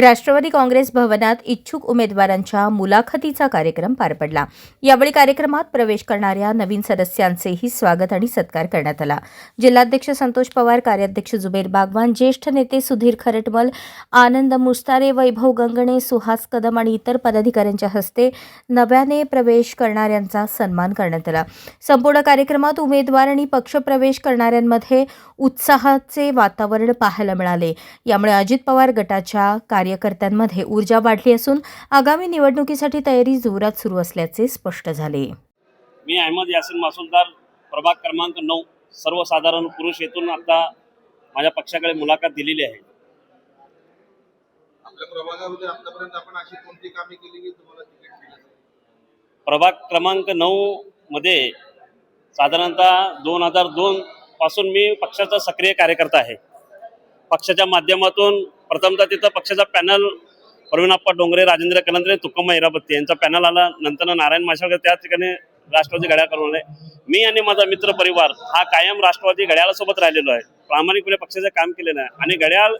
राष्ट्रवादी काँग्रेस भवनात इच्छुक उमेदवारांच्या मुलाखतीचा कार्यक्रम पार पडला. यावेळी कार्यक्रमात प्रवेश करणाऱ्या नवीन सदस्यांचेही स्वागत आणि सत्कार करण्यात आला. जिल्हाध्यक्ष संतोष पवार कार्याध्यक्ष जुबेर बागवान ज्येष्ठ नेते सुधीर खरटमल आनंद मुस्तारे वैभव गंगणे सुहास कदम आणि इतर पदाधिकाऱ्यांच्या हस्ते नव्याने प्रवेश करणाऱ्यांचा सन्मान करण्यात आला. संपूर्ण कार्यक्रमात उमेदवार आणि पक्षप्रवेश करणाऱ्यांमध्ये उत्साहाचे वातावरण पाहायला मिळाले. यामुळे अजित पवार गटाच्या कार्यकर्त्यांमध्ये ऊर्जा वाढली असून आगामी निवडणुकीसाठी तयारी जोरात सुरू असल्याचे स्पष्ट झाले. मी अहमद यासिन मासुलदार प्रभाग क्रमांक नऊ सर्वसाधारण पुरुष येथून आता माझ्या पक्षाकडे मुलाखत दिलेली आहे. आपल्या प्रभागामध्ये आतापर्यंत आपण अशी कोणती कामे केली की तुम्हाला तिकीट मिळालं? प्रभाग क्रमांक नऊ मध्ये साधारणतः दोन हजार दोन पासून मी पक्षाचा सक्रिय कार्यकर्ता आहे. पक्षाच्या माध्यमातून प्रथमतः तिथं पक्षाचा पॅनल प्रवीणाप्पा डोंगरे राजेंद्र कलंदरे तुकम्मा इरापत्ती यांचा पॅनल आला. नंतर नारायण माशाळकर त्या ठिकाणी राष्ट्रवादी घड्याळ करून आले. मी आणि माझा मित्र परिवार हा कायम राष्ट्रवादी घड्याळासोबत राहिलेलो आहे. प्रामाणिकपणे पक्षाचं काम केलेलं आहे. आणि घड्याळ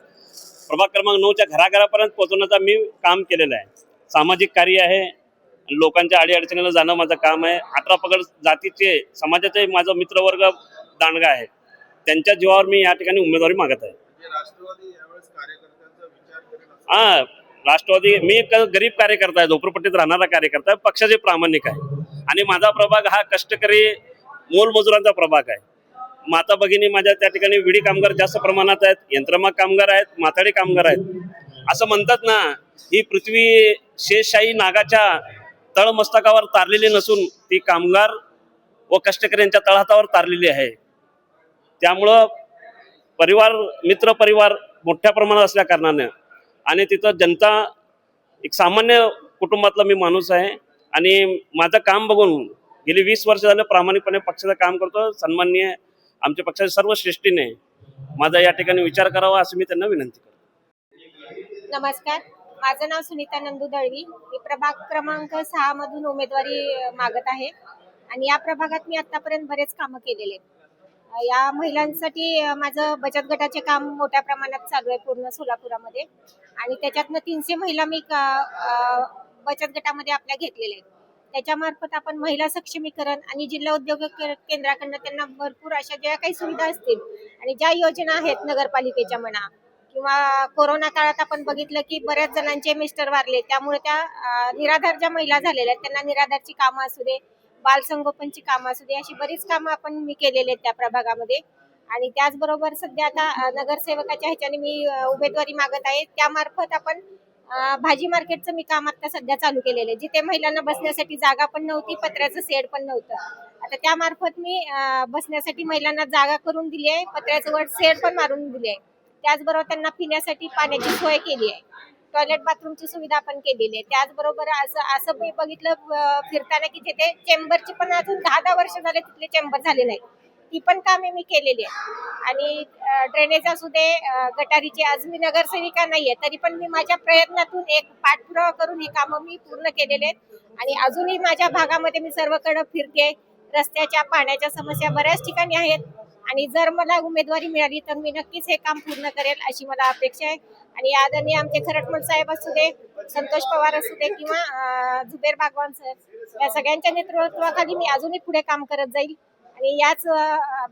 प्रभाग क्रमांक नऊच्या घराघरापर्यंत पोहोचवण्याचा मी काम केलेलं आहे. सामाजिक कार्य आहे. लोकांच्या अडीअडचणीला जाणं माझं काम आहे. अठरा पगड जातीचे समाजाचे माझा मित्रवर्ग दांडगा आहे. त्यांच्या जीवावर मी या ठिकाणी उमेदवारी मागत आहे म्हणजे राष्ट्रवादी यावेळेस कार्यकर्त्यांचा विचार करेल असं हा राष्ट्रवादी मी एक गरीब कार्यकर्ता आहे झोपडपट्टीत राहणारा कार्यकर्ता आहे पक्षाचे प्रामाणिक आहे. आणि माझा प्रभाग हा कष्टकरी मोलमजुरांचा प्रभाग आहे. माता भगिनी माझ्या त्या ठिकाणी विडी कामगार जास्त प्रमाणात आहेत यंत्रमाग कामगार आहेत माथाडी कामगार आहेत. असं म्हणतात ना ही पृथ्वी शेषशाही नागाच्या तळमस्तकावर तारलेली नसून ती कामगार व कष्टकऱ्यांच्या तळहातावर तारलेली आहे. त्यामुळं परिवार मित्र परिवार मोठ्या प्रमाणात असल्या कारणानं आणि तिथं जनता एक सामान्य कुटुंबातला मी माणूस आहे. आणि माझं काम बघून गेली वीस वर्ष झालं प्रामाणिकपणे पक्षाचं काम करतो. सन्माननीय आमच्या पक्षाच्या सर्व श्रेष्ठीने माझा या ठिकाणी विचार करावा असं मी त्यांना विनंती करतो. नमस्कार. माझं नाव सुनीता नंदू दळवी. मी प्रभाग क्रमांक सहा मधून उमेदवारी मागत आहे. आणि या प्रभागात मी आतापर्यंत बरेच कामं केलेले आहेत. या महिलांसाठी माझं बचत गटाचे काम मोठ्या प्रमाणात चालू आहे पूर्ण सोलापुरामध्ये. आणि त्याच्यातनं तीनशे महिला मी बचत गटामध्ये आपल्या घेतलेल्या आहेत. त्याच्यामार्फत आपण महिला सक्षमीकरण आणि जिल्हा उद्योग के- केंद्राकडनं त्यांना भरपूर अशा ज्या काही सुविधा असतील आणि ज्या योजना आहेत नगरपालिकेच्या म्हणा किंवा कोरोना काळात आपण बघितलं की बऱ्याच जणांचे मिस्टर वारले त्यामुळे त्या निराधार ज्या महिला झालेल्या आहेत त्यांना निराधारची कामं असू दे बालसंगोपनची कामं असू दे अशी बरीच कामं आपण मी केलेली आहेत त्या प्रभागामध्ये. आणि त्याचबरोबर सध्या आता नगरसेवकाच्या ह्याच्याने मी उमेदवारी मागत आहे. त्यामार्फत आपण भाजी मार्केटचं मी काम आता सध्या चालू केलेलं आहे. जिथे महिलांना बसण्यासाठी जागा पण नव्हती पत्र्याचं सेड पण नव्हतं. आता त्यामार्फत मी बसण्यासाठी महिलांना जागा करून दिली आहे. पत्र्याचं वर सेड पण मारून दिली आहे. त्याचबरोबर त्यांना पिण्यासाठी पाण्याची सोय केली आहे. टॉयलेट बाथरूमची सुविधा पण केलेली आहे. त्याचबरोबर असं असं मी बघितलं फिरताना की जिथे चेंबरची पण अजून दहा दहा वर्ष झाले तिथले चेंबर झाले नाही ती पण कामे मी केलेली आहे. आणि ड्रेनेज असू दे गटारीची आज मी नगरसेविका नाहीये तरी पण मी माझ्या प्रयत्नातून एक पाठपुरावा करून ही कामं मी पूर्ण केलेले आहेत. आणि अजूनही माझ्या भागामध्ये मी सर्वकडे फिरते रस्त्याच्या पाण्याच्या समस्या बऱ्याच ठिकाणी आहेत. आणि जर मला उमेदवारी मिळाली तर मी नक्कीच हे काम पूर्ण करेल अशी मला अपेक्षा आहे. आणि आदरणीय आमचे खरटमल साहेब असू दे संतोष पवार असू दे किंवा झुबेर भागवान सर या सगळ्यांच्या नेतृत्वाखाली मी अजूनही पुढे काम करत जाईल. आणि याच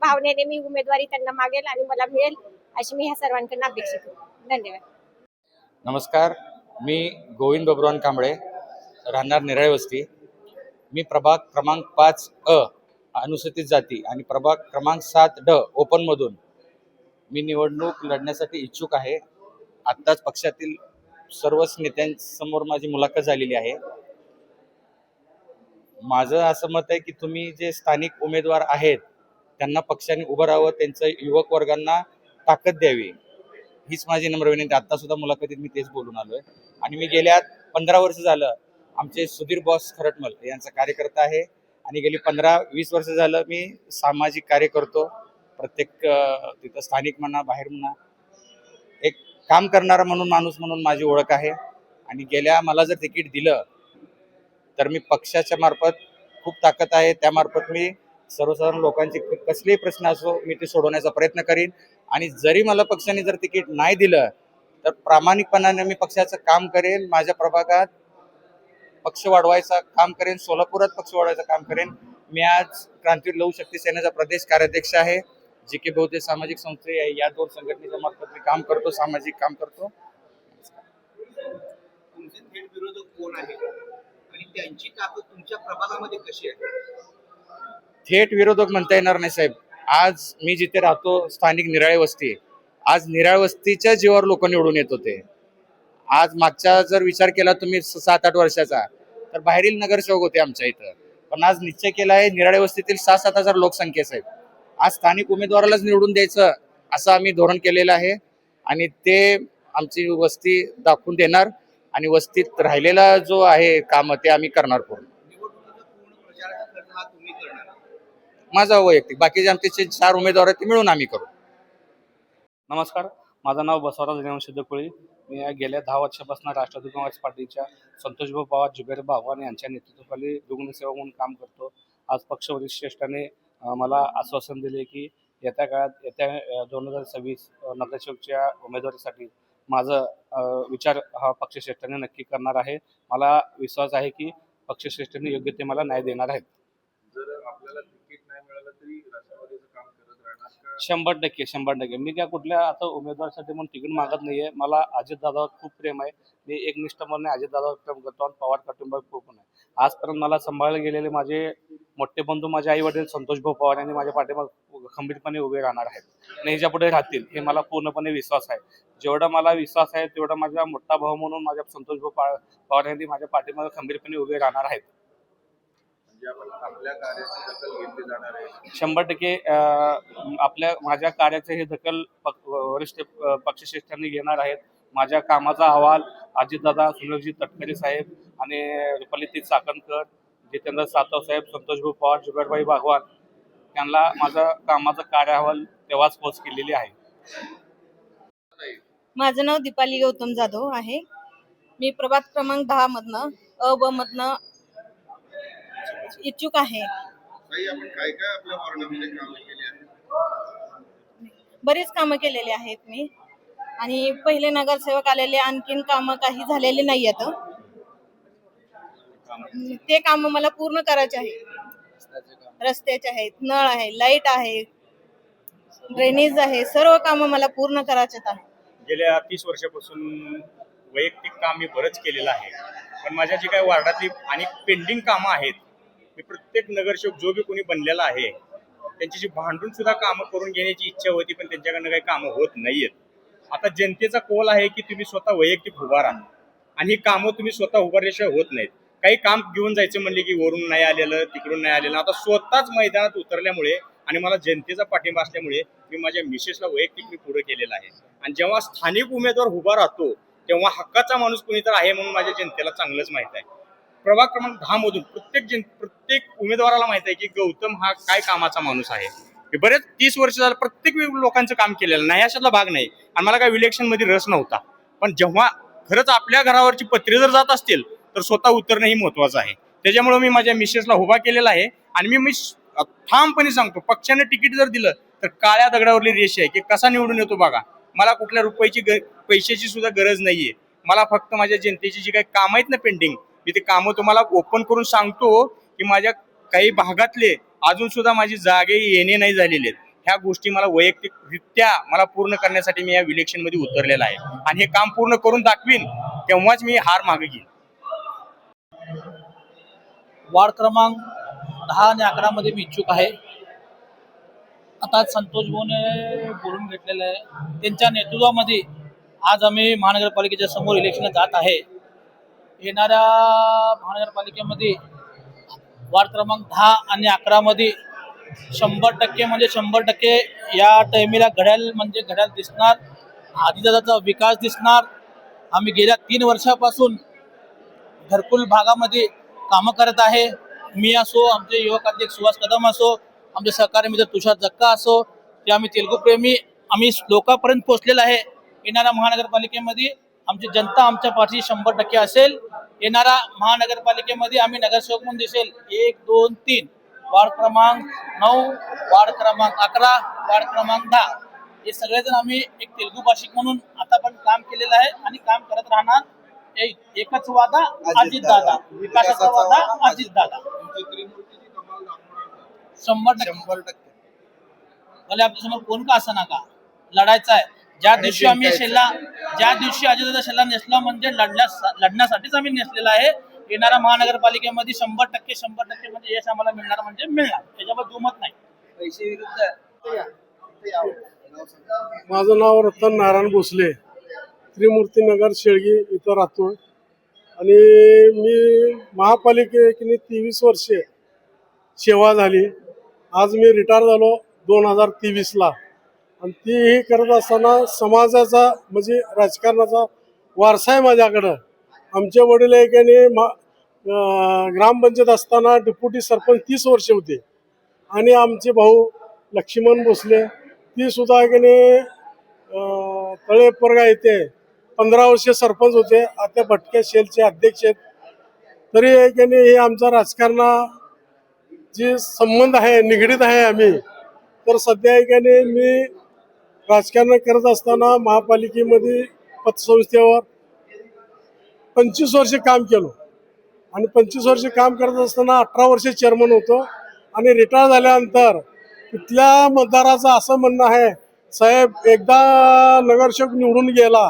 भावनेने मी उमेदवारी त्यांना मागेल आणि मला मिळेल अशी मी ह्या सर्वांकडून अपेक्षित धन्यवाद. नमस्कार. मी गोविंद बबरवान कांबळे राहणार निराळे वस्ती. मी प्रभाग क्रमांक पाच अ अनुसूचित जाती आणि प्रभाग क्रमांक सात ड ओपनमधून मी निवडणूक लढण्यासाठी इच्छुक आहे. आत्ताच पक्षातील सर्वच नेत्यांसमोर माझी मुलाखत झालेली आहे. माझं असं मत आहे की तुम्ही जे स्थानिक उमेदवार आहेत त्यांना पक्षाने उभं राहावं त्यांचं युवक वर्गांना ताकद द्यावी हीच माझी नम्र विनंती. आता सुद्धा मुलाखतीत मी तेच बोलून आलोय. आणि मी गेल्या पंधरा वर्ष झालं आमचे सुधीर बॉस खरटमल यांचा कार्यकर्ता आहे. आणि गेली पंधरा वीस वर्ष झालं मी सामाजिक कार्य करतो. प्रत्येक तिथं स्थानिक म्हणा बाहेर म्हणा एक काम करणारा म्हणून माणूस म्हणून माझी ओळख आहे. आणि गेल्या मला जर तिकीट दिलं तर मी पक्षाच्या मार्फत खूप ताकद आहे. त्यामार्फत मी सर्वसाधारण लोकांचे कसलेही प्रश्न असो मी ते सोडवण्याचा प्रयत्न करीन. आणि जरी मला पक्षाने जर तिकीट नाही दिलं तर प्रामाणिकपणाने मी पक्षाचं काम करेन. माझ्या प्रभागात पक्ष वाढवायचा काम करेन. सोलापुरात पक्ष वाढवायचं काम करेन. मी आज क्रांती लहू शक्ती सेनेचा प्रदेश कार्याध्यक्ष आहे. जे के बहुतेक सामाजिक संस्थे आहे या दोन संघटनेच्या मार्फत मी काम करतो सामाजिक काम करतो. थेट विरोधक म्हणता येणार नाही साहेब. आज मी जिथे राहतो स्थानिक निराळे वस्ती आज निराळ वस्तीच्या जीवावर लोक निवडून येत होते. आज मागचा जर विचार केला तुम्ही सात आठ वर्षाचा तर बाहेरील नगरसेवक होते आमच्या इथं. पण आज निश्चय केला आहे निराळे वस्तीतील सहा सात हजार लोकसंख्या साहेब. आज स्थानिक उमेदवारालाच निवडून द्यायचं असं आम्ही धोरण केलेलं आहे. आणि ते आमची वस्ती दाखवून देणार आणि वस्तीत राहिलेला जो आहे काम ते आम्ही करणार पूर्ण. माझा वैयक्तिक बाकीचे आमचे चार उमेदवार आहेत ते मिळून आम्ही करू. नमस्कार माझं नाव बसवराज रेवंश मी या गेल्या दहा वर्षापासून राष्ट्रवादी काँग्रेस पार्टीच्या संतोषभाऊ पवार जुबेर बागवान यांच्या नेतृत्वाखाली रुग्णसेवा म्हणून काम करतो. आज पक्ष श्रेष्ठाने मला आश्वासन दिले की येत्या काळात येत्या दोन हजार सव्वीस नगरसेवकच्या उमेदवारीसाठी माझं विचार हा पक्षश्रेष्ठाने नक्की करणार आहे. मला विश्वास आहे की पक्षश्रेष्ठांनी योग्य ते मला न्याय देणार आहेत. आपल्याला तिकीट नाही मिळालं तरी राष्ट्रवादीचं काम करत राहणार का? शंभर टक्के शंभर टक्के. मी काय कुठल्या आता उमेदवारासाठी म्हणून तिकीट मागत नाहीये. मला अजितदादावर खूप प्रेम आहे. मी एक निष्ठपणे अजितदादावर प्रेम करतो आणि पवार कटुंबर खूप आहे. आजपर्यंत मला सांभाळले गेलेले माझे मोठे बंधू माझे आई वडील संतोष भाऊ पवार यांनी माझ्या पाठीमाग खंबीरपणे उभे राहणार आहेत. आणि ह्याच्या पुढे राहतील हे मला पूर्णपणे विश्वास आहे. जेवढा मला विश्वास आहे तेवढा माझा मोठा भाऊ म्हणून माझ्या संतोष भाऊ पवार यांनी माझ्या पाठीमागे खंबीरपणे उभे राहणार आहेत. आपल्या कार्याची दखल घेतली जाणार आहे. शंभर टक्के आपल्या माझ्या कार्याचे हे दखल वरिष्ठ पक्षश्रेष्ठांनी घेणार आहेत. माझ्या कामाचा अहवाल अजितदादा सुनीलजी तटकरे साहेब आणि रुपालीती चाकणकर जितेंद्र सातव साहेब संतोषभाऊ पवार जुबेरभाई बागवान त्यांना माझा कामाचा कार्य अहवाल तेव्हाच पोच केलेली आहे. माझं नाव दीपाली गौतम जाधव आहे. मी प्रभात क्रमांक दहा मधनं अ ब मधनं इच्छुक आहे. ताई आपण काय काय आपल्या वॉर्डामध्ये कामं केली आहेत? बरीच कामं केलेली आहेत मी. आणि पहिले नगरसेवक आलेले आणखीन कामं काही झालेली नाही आहेत. ते कामं मला पूर्ण करायचे आहे. रस्त्याचे आहेत नळ आहे लाइट आहे ड्रेनेज आहे सर्व कामं मला पूर्ण करायचे आहे गेल्या तीस वर्षापासून वैयक्तिक काम मी बरंच केलेलं आहे. पण माझ्या जी काही वार्डातली आणि पेंडिंग कामं आहेत मी प्रत्येक नगरसेवक जो बी कोणी बनलेला आहे त्यांची जी भांडून सुद्धा कामं करून घेण्याची इच्छा होती पण त्यांच्याकडनं काही कामं होत नाहीयेत. आता जनतेचा कोल आहे की तुम्ही स्वतः वैयक्तिक उभा राहा. आणि ही कामं तुम्ही स्वतः उभारल्याशिवाय होत नाहीत. काही काम घेऊन जायचं म्हणले की वरून नाही आलेलं तिकडून नाही आलेलं. आता स्वतःच मैदानात उतरल्यामुळे आणि मला जनतेचा पाठिंबा असल्यामुळे मी माझ्या मिसेसला वैयक्तिक मी पुढे केलेला आहे. आणि जेव्हा स्थानिक उमेदवार उभा राहतो तेव्हा हक्काचा माणूस कोणी तर आहे म्हणून माझ्या जनतेला चांगलंच माहीत आहे. प्रभाग क्रमांक दहा मधून प्रत्येक जन प्रत्येक उमेदवाराला माहीत आहे की गौतम हा काय कामाचा माणूस आहे. हे बरेच तीस वर्ष झालं प्रत्येक लोकांचं काम केलेलं नाही अशातला भाग नाही. आणि मला काय इलेक्शनमध्ये रस नव्हता. पण जेव्हा खरंच आपल्या घरावरची पत्रे जर जात असतील तर स्वतः उतरणं ही महत्वाचं आहे. त्याच्यामुळे मी माझ्या मिसेसला उभा केलेला आहे आणि मी मी ठामपणे सांगतो पक्षाने तिकीट जर दिलं तर काळ्या दगडावरली रेष आहे की कसा निवडून येतो बघा. मला कुठल्या रुपयाची ग- पैशाची सुद्धा गरज नाहीये. मला फक्त माझ्या जनतेची जी काही काम आहेत ना पेंडिंग मी ते कामं तुम्हाला ओपन करून सांगतो की माझ्या काही भागातले अजून सुद्धा माझी जागे येणे नाही झालेले आहेत. ह्या गोष्टी मला वैयक्तिकरित्या मला पूर्ण करण्यासाठी मी या इलेक्शनमध्ये उतरलेला आहे. आणि हे काम पूर्ण करून दाखवीन तेव्हाच मी हार मागे घेईन. वार्ड क्रमांक दहा आणि अकरा मध्ये मी इच्छुक आहे. आता संतोष भाऊने बोलून घेतलेलं आहे. त्यांच्या नेतृत्वामध्ये आज आम्ही महानगरपालिकेच्या समोर इलेक्शनला जात आहे. येणाऱ्या महानगरपालिकेमध्ये वार्ड क्रमांक दहा आणि अकरामध्ये शंभर टक्के म्हणजे शंभर टक्के या टायमीला घड्याळ म्हणजे घड्याळ दिसणार आदिदाचा विकास दिसणार. आम्ही गेल्या तीन वर्षापासून घरकुल भागामध्ये कामं करत आहे. मी असो आमचे युवक अध्यक्ष सुभाष कदम असो आमचे सहकारी मित्र तुषार जक्का असो ते आम्ही तेलगू प्रेमी आम्ही लोकांपर्यंत पोहोचलेलं आहे. येणाऱ्या महानगरपालिकेमध्ये आमची जनता आमच्या पाठीशी शंभर टक्के असेल. येणाऱ्या महानगरपालिकेमध्ये आम्ही नगरसेवक म्हणून दिसेल. एक दोन तीन. वार्ड क्रमांक नऊ वार्ड क्रमांक अकरा वार्ड क्रमांक दहा. हे सगळेजण आम्ही एक तेलुगू भाषिक म्हणून आता पण काम केलेलं आहे आणि काम करत राहणार एक- एकच वादा अजित दादा विकासाचा वादा अजित दादा शंभर टक्के. भले आपल्यासमोर कोण का असं का लढायचं आहे. ज्या दिवशी आम्ही शेल्ला ज्या दिवशी अजितदादा शेल्ला नेसला म्हणजे लढण्यास लढण्यासाठीच आम्ही नेसलेला आहे. येणाऱ्या महानगरपालिकेमध्ये शंभर टक्के शंभर टक्के म्हणजे यश आम्हाला मिळणार म्हणजे मिळणार. त्याच्यावर दुमत नाही. पैसे विरुद्ध. माझं नाव रतन नारायण भोसले. त्रिमूर्तीनगर शेळगी इथं राहतो आणि मी महापालिकेने तेवीस वर्षे सेवा झाली. आज मी रिटायर झालो दोन हजार तेवीसला. आणि तीही करत असताना समाजाचा म्हणजे राजकारणाचा वारसा आहे माझ्याकडं. आमचे वडील एकाने मा ग्रामपंचायत असताना डेप्युटी सरपंच तीस वर्षे होते. आणि आमचे भाऊ लक्ष्मण भोसले ती सुद्धा की नाही अं, येते पंधरा वर्षे सरपंच होते. आता भटक्या शेलचे अध्यक्ष आहेत. तरी एकाने हे आमचा राजकारणा जे संबंध आहे निगडीत आहे आम्ही. तर सध्या आहे मी राजकारण करत असताना महापालिकेमध्ये पतसंस्थेवर पंचवीस वर्ष काम केलो. आणि पंचवीस वर्ष काम करत असताना अठरा वर्ष चेअरमन होतो. आणि रिटायर झाल्यानंतर तिथल्या मतदाराचं असं म्हणणं आहे साहेब एकदा नगरसेवक निवडून गेला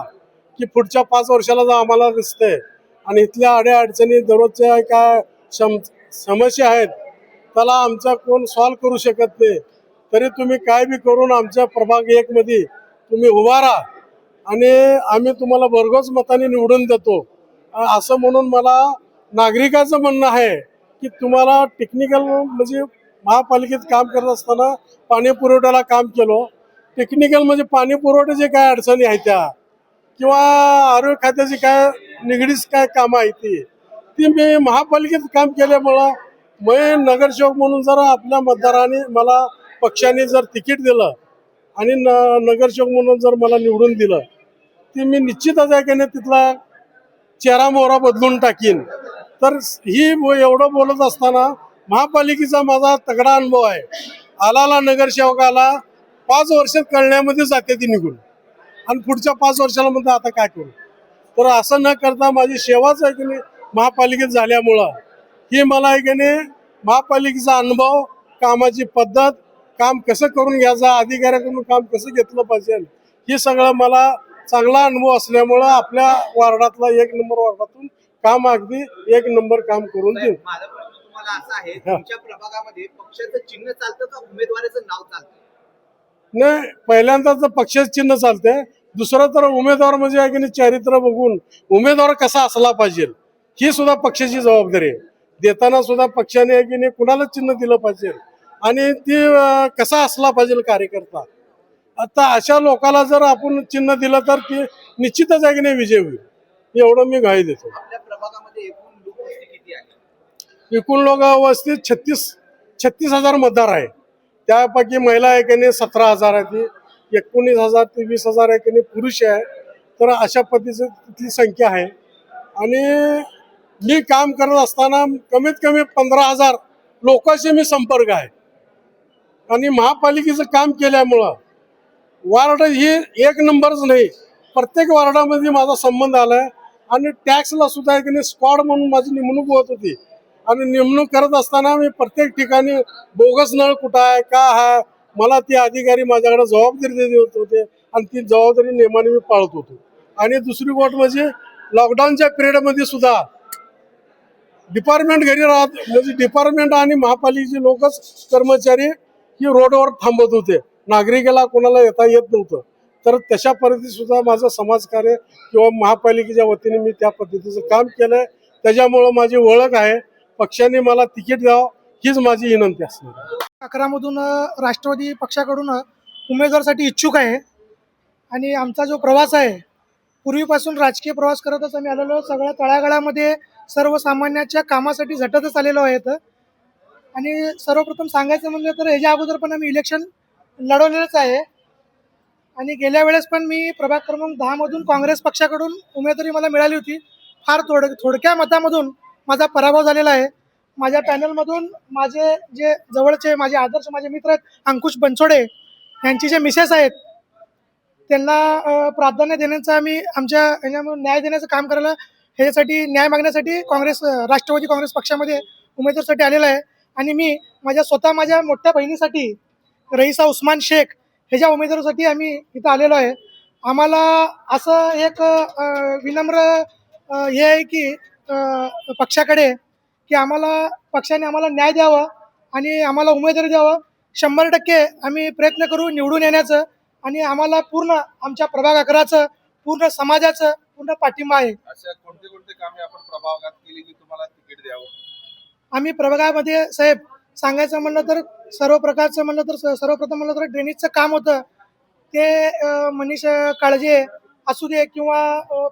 की पुढच्या पाच वर्षाला जर आम्हाला दिसते आणि इथल्या अड्या अडचणी दररोजच्या काय सम समस्या आहेत त्याला आमचा कोण सॉल्व करू शकत नाही. तरी तुम्ही काय बी करून आमच्या प्रभाग एक मध्ये तुम्ही उभा राहा. आणि आम्ही तुम्हाला भरघोस मताने निवडून देतो. असं म्हणून मला नागरिकाचं म्हणणं आहे की तुम्हाला टेक्निकल म्हणजे महापालिकेत काम करत असताना पाणी पुरवठ्याला काम केलं. टेक्निकल म्हणजे पाणी पुरवठ्याचे काय अडचणी आहेत त्या? किंवा आरोग्य खात्याची काय निगडीत काय कामं आहे ती? ती मी महापालिकेत काम केल्यामुळं मी नगरसेवक म्हणून जर आपल्या मतदाराने मला पक्षाने जर तिकीट दिलं आणि न नगरसेवक म्हणून जर मला निवडून दिलं ती मी निश्चितच आहे की नाही तिथला चेहरा मोहरा बदलून टाकीन. तर ही एवढं बोलत असताना महापालिकेचा माझा तगडा अनुभव आहे. आलाला नगरसेवकाला पाच वर्षात कळण्यामध्ये जाते ती निघून. आणि पुढच्या पाच वर्षाला म्हणते आता काय करू? तर असं न करता माझी सेवाच आहे की नाही महापालिकेत झाल्यामुळं. ही मला आहे की नाही महापालिकेचा अनुभव कामाची पद्धत काम कसं करून घ्यायचं अधिकाऱ्याकडून काम कसं घेतलं पाहिजे? हे सगळं मला चांगला अनुभव असल्यामुळं आपल्या वार्डातला एक नंबर वार्डातून काम अगदी एक नंबर काम करून देईन साहेब, माझा प्रश्न तुम्हाला असा आहे तुमच्या प्रभागामध्ये पक्षाचं चिन्ह चालतं का उमेदवाराचं नाव चालतं? नाही पहिल्यांदा तर पक्षाचं चिन्ह चालतंय. दुसरं तर उमेदवार म्हणजे आहे की नाही चारित्र्य बघून उमेदवार कसा असला पाहिजे ही सुद्धा पक्षाची जबाबदारी आहे. देताना सुद्धा पक्षाने आहे की नाही कुणाला चिन्ह दिलं पाहिजे. आणि ती कसा असला पाहिजे कार्यकर्ता. आता अशा लोकाला जर आपण चिन्ह दिलं तर ती निश्चितच आहे की नाही विजय होईल? एवढं मी घाई देतो. एकूण लोक वस्ती छत्तीस छत्तीस हजार मतदार आहे. त्यापैकी महिला आहे की नाही सतरा हजार आहे ती एकोणीस हजार ते वीस हजार आहे की नाही पुरुष आहे. तर अशा पद्धतीची तिथली संख्या आहे. आणि मी काम करत असताना कमीत कमी पंधरा हजार लोकांशी मी संपर्क आहे. आणि महापालिकेचं काम केल्यामुळं वार्ड ही एक नंबरच नाही प्रत्येक वार्डामध्ये माझा संबंध आलाय. आणि टॅक्सला सुद्धा एक स्क्वॉड म्हणून माझी नेमणूक होत होती. आणि नेमणूक करत असताना मी प्रत्येक ठिकाणी बोगस नळ कुठं आहे का आहे मला ते अधिकारी माझ्याकडे जबाबदारी देत होते आणि ती जबाबदारी नेमाने मी पाळत होतो. आणि दुसरी गोष्ट म्हणजे लॉकडाऊनच्या पिरियडमध्ये सुद्धा डिपार्टमेंट घरी राहत म्हणजे डिपार्टमेंट आणि महापालिकेचे लोकच कर्मचारी ही रोडवर थांबत होते. नागरिकाला कोणाला येता येत नव्हतं. तर तशा पद्धतीत सुद्धा माझं समाजकार्य किंवा महापालिकेच्या वतीने मी त्या पद्धतीचं काम केलंय. त्याच्यामुळं माझी ओळख आहे. पक्षाने मला तिकीट द्यावं हीच माझी विनंती असणार अकरामधून राष्ट्रवादी पक्षाकडून उमेदवारसाठी इच्छुक आहे. आणि आमचा जो प्रवास आहे पूर्वीपासून राजकीय प्रवास करतच आम्ही आलेलो सगळ्या तळागाळामध्ये सर्वसामान्याच्या कामासाठी झटतच आलेलो आहेत आणि सर्वप्रथम सांगायचं म्हणलं तर ह्याच्या अगोदर पण आम्ही इलेक्शन लढवलेलंच आहे. आणि गेल्या वेळेस पण मी प्रभाग क्रमांक दहामधून काँग्रेस पक्षाकडून उमेदवारी मला मिळाली होती. फार थोड थोडक्या मतामधून माझा पराभव झालेला आहे. माझ्या पॅनलमधून माझे जे जवळचे माझे आदर्श माझे मित्र आहेत अंकुश बनसोडे यांची जे मिसेस आहेत त्यांना प्राधान्य देण्याचा आम्ही आमच्या ह्याच्यामधून न्याय देण्याचं काम करायला ह्याच्यासाठी न्याय मागण्यासाठी काँग्रेस राष्ट्रवादी काँग्रेस पक्षामध्ये उमेदवारसाठी आलेला आहे. आणि मी माझ्या स्वतः माझ्या मोठ्या बहिणीसाठी रईसा उस्मान शेख ह्याच्या उमेदवारासाठी आम्ही इथं आलेलो आहे आम्हाला असं एक विनम्र हे आहे की पक्षाकडे की आम्हाला पक्षाने आम्हाला न्याय द्यावा आणि आम्हाला उमेदवारी द्यावं. शंभर टक्के आम्ही प्रयत्न करू निवडून येण्याचं आणि आम्हाला पूर्ण आमच्या प्रभाग अकराचं पूर्ण समाजाचं पूर्ण पाठिंबा आहे. अशा कोणते कोणते कामे आपण प्रभागात केली की तुम्हाला तिकीट द्यावं? आम्ही प्रभागामध्ये साहेब सांगायचं म्हणलं तर सर्व प्रकारचं म्हणलं तर स- सर्वप्रथम म्हणलं तर ड्रेनेजचं काम होतं. ते मनीष काळजे असू दे किंवा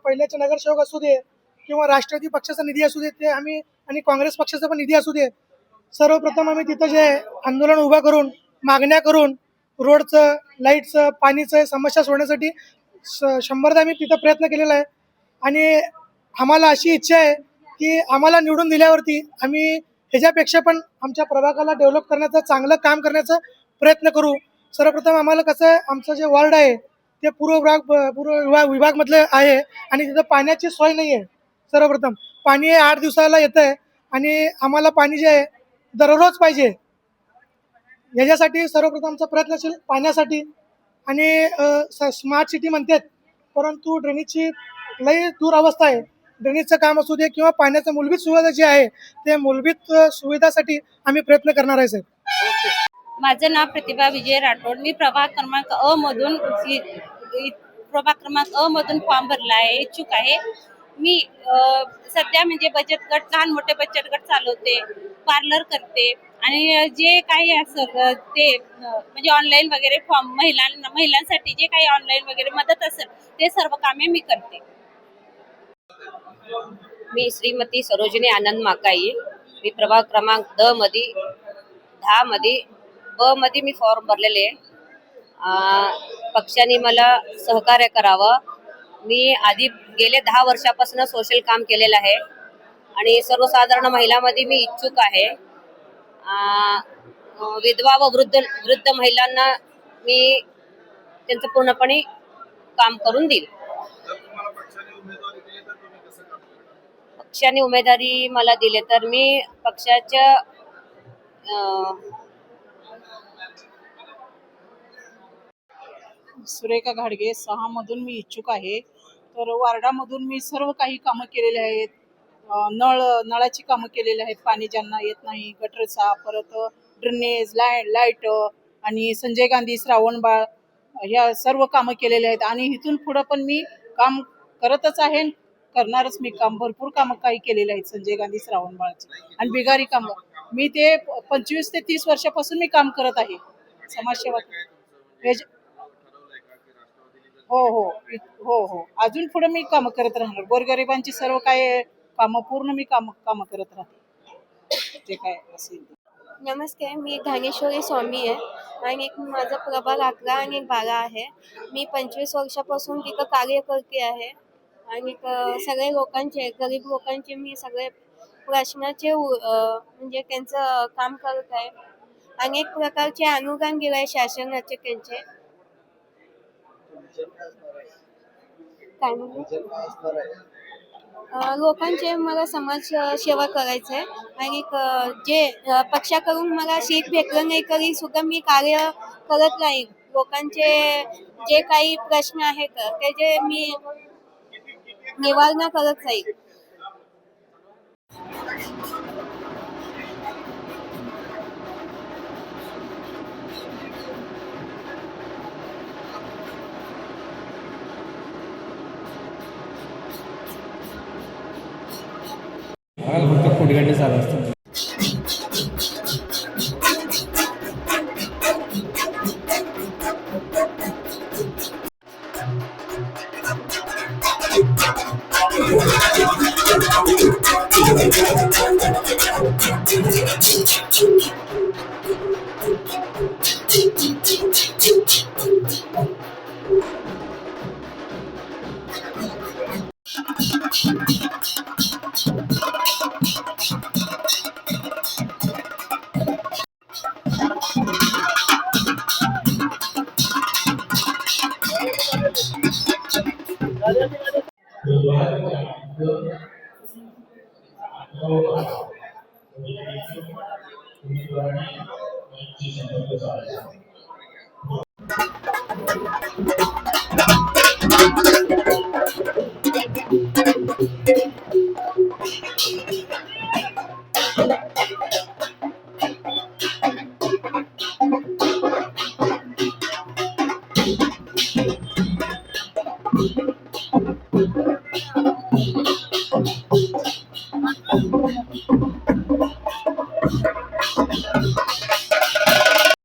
पहिल्याचे नगरसेवक असू दे किंवा राष्ट्रवादी पक्षाचा निधी असू दे ते आम्ही आणि काँग्रेस पक्षाचा पण निधी असू दे. सर्वप्रथम आम्ही तिथं जे आंदोलन उभं करून मागण्या करून रोडचं लाईटचं पाणीचं समस्या सोडण्यासाठी श- शंभरदा आम्ही तिथं प्रयत्न केलेला आहे. आणि आम्हाला अशी इच्छा आहे की आम्हाला निवडून दिल्यावरती आम्ही ह्याच्यापेक्षा पण आमच्या प्रभागाला डेव्हलप करण्याचं चांगलं काम करण्याचा प्रयत्न करू. सर्वप्रथम आम्हाला कसं आहे आमचं जे वॉर्ड आहे ते पूर्व विभाग पूर्व विभाग विभागमधलं आहे आणि तिथं पाण्याची सोय नाही आहे सर्वप्रथम पाणी हे आठ दिवसाला येतं आहे आणि आम्हाला पाणी जे आहे दररोज पाहिजे. याच्यासाठी सर्वप्रथम आमचा पाण्यासाठी. आणि स्मार्ट सिटी म्हणतात परंतु ड्रेनेजची लई दूर अवस्था आहे. ड्रेनेजचं काम असू दे किंवा पाण्याचं मूलभूत सुविधा जी आहे ते मूलभूत सुविधासाठी आम्ही प्रयत्न करणार आहे साहेब. माझं नाव प्रतिभा विजय राठोड. मी प्रभाग क्रमांक अ मधून प्रभाग क्रमांक अ मधून फॉर्म भरला आहे इच्छुक आहे. मी सध्या म्हणजे बचत गट लहान मोठे बचत गट चालवते पार्लर करते आणि जे काही असं ते म्हणजे ऑनलाईन वगैरे फॉर्म महिलांना महिलांसाठी जे काही ऑनलाईन वगैरे मदत असेल ते सर्व कामे मी करते. मी श्रीमती सरोजिनी आनंद माकाई. मी प्रभाग क्रमांक द मध्ये दहा मध्ये ब मध्ये मी फॉर्म भरलेले आहे. पक्षाने मला सहकार्य करावं. मी आधी गेले दहा वर्षापासून सोशल काम केलेलं आहे. आणि सर्वसाधारण महिलामध्ये मी इच्छुक आहे. विधवा व वृद्ध वृद्ध महिलांना मी त्यांचं पूर्णपणे काम करून देईल. पक्षाने उमेदवारी मला दिले तर मी पक्षाच्या सुरेखा घाडगे सहा मधून मी इच्छुक आहे. तर वार्डामधून मी सर्व काही कामं केलेले आहेत. नळ नळाची कामं केलेली आहेत. पाणी ज्यांना येत नाही गटरचा परत ड्रेनेज लाय लाइट आणि संजय गांधी श्रावणबाळ ह्या सर्व कामं केलेले आहेत. आणि इथून पुढं पण मी काम करतच आहे. करणारच मी काम भरपूर कामं काही केलेले आहेत संजय गांधी श्रावणबाळची आणि बिगारी कामं. मी ते पंचवीस ते तीस वर्षापासून मी काम करत आहे. समाजसेवा हो हो. हो हो. अजून पुढे मी कामं करत राहणार. गोरगरिबांची सर्व काय कामं पूर्ण मी काम कामं करत राहते. ते काय असेल नमस्ते. मी घाणेश्वरी स्वामी आहे आणि एक माझा प्रभाग अकरा आणि एक बारा आहे. मी पंचवीस वर्षापासून तिथं कार्य करते आहे. आणि सगळे लोकांचे गरीब लोकांचे मी सगळे प्रश्नाचे म्हणजे त्यांचं काम करत आहे. अनेक प्रकारचे अनुदान दिलं आहे शासनाचे त्यांचे. लोकांचे मला समाज सेवा करायचे आणि जे पक्षाकडून मला सीट भेटलं नाही तरी सुद्धा मी कार्य करत राहील लोकांचे जे काही प्रश्न आहेत ते जे मी निवारणा करत राहील फक्त फुटगंडी चालू असतात Dua ribu dua puluh satu, dua 有